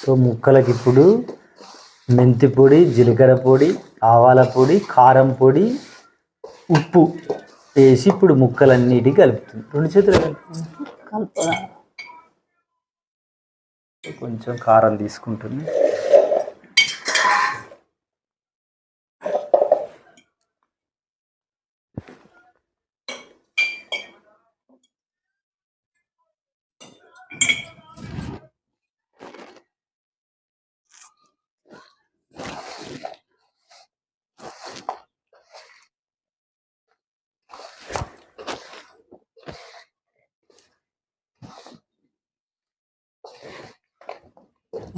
So ముక్కలకి ఇప్పుడు మెంతి పొడి జీలకర్ర పొడి ఆవాల పొడి కారం పొడి ఉప్పు వేసి ఇప్పుడు ముక్కలన్నిటికీ కలుపుతుంది. రెండు చేతులు కలుపుతుంది కలుపు కొంచెం కారం తీసుకుంటుంది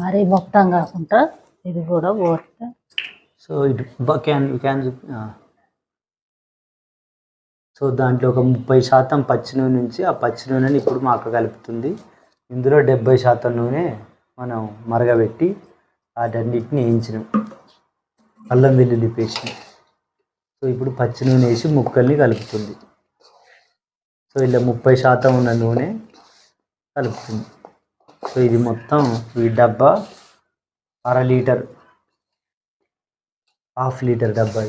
మరీ మొత్తం కాకుండా ఇది కూడా పోతే సో ఇటు క్యాన్ క్యాన్ సో దాంట్లో ఒక ముప్పై శాతం పచ్చి నూనె నుంచి ఆ పచ్చి నూనెని ఇప్పుడు మా అక్క కలుపుతుంది. ఇందులో డెబ్బై శాతం నూనె మనం మరగబెట్టి వాటన్నిటిని వేయించినాం. అల్లం వెల్లుల్లి పేస్ట్. సో ఇప్పుడు పచ్చి నూనె వేసి ముక్కల్ని కలుపుతుంది. సో ఇలా ముప్పై శాతం ఉన్న నూనె కలుపుతుంది. సో ఇది మొత్తం ఈ డబ్బా అర లీటర్ హాఫ్ లీటర్ డబ్బా.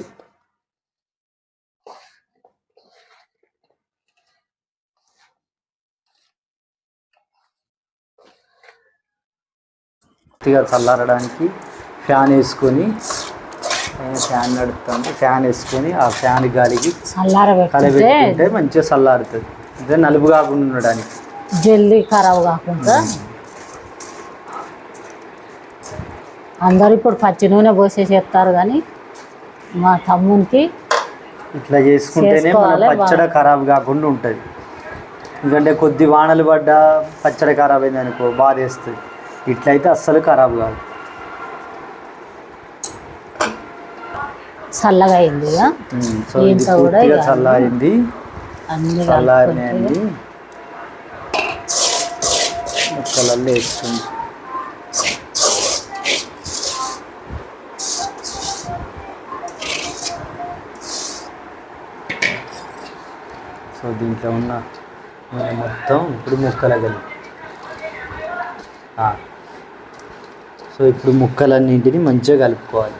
పూర్తిగా చల్లారడానికి ఫ్యాన్ వేసుకొని ఫ్యాన్ నడుపుతుంటే ఫ్యాన్ వేసుకొని ఆ ఫ్యాన్ గాలికి కలబెట్టుకుంటే మంచిగా చల్లారుతుంది. ఇదే నలుపు కాకుండా ఉండడానికి. జల్దీ ఖరాబ్ కాకుండా అందరూ ఇప్పుడు పచ్చి నూనె పోసే చేస్తారు కానీ మా తమ్మునికి ఇట్లా చేసుకుంటేనే మన పచ్చడి ఖరాబ్ కాకుండా ఉంటుంది. ఎందుకంటే కొద్ది వానలు పడ్డా పచ్చడి ఖరాబ్ అయింది అనుకో బాధ వేస్తుంది. ఇట్లయితే అస్సలు ఖరాబ్ కాదు. చల్లగా అయింది ఇక. కూడా చల్లారింది అన్ని చల్లారినాయండి ముక్కలల్లో వేస్తుంది సో దీంట్లో ఉన్న నూనె మొత్తం ఇప్పుడు ముక్కలగలి. కలిపి సో ఇప్పుడు ముక్కలన్నింటిని మంచిగా కలుపుకోవాలి.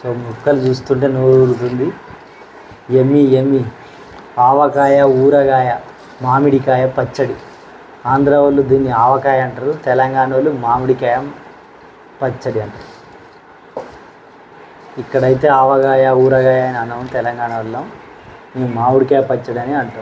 సో ముక్కలు చూస్తుంటే నోరు ఊరుతుంది. ఎమ్మి ఎమ్మి ఆవకాయ ఊరగాయ మామిడికాయ పచ్చడి. ఆంధ్ర వాళ్ళు దీన్ని ఆవకాయ అంటారు. తెలంగాణ వాళ్ళు మామిడికాయ పచ్చడి అంటారు. ఇక్కడైతే ఆవగాయ ఊరగాయ అని అనం తెలంగాణ వాళ్ళం మేము మామిడికాయ పచ్చడి అని అంటాం.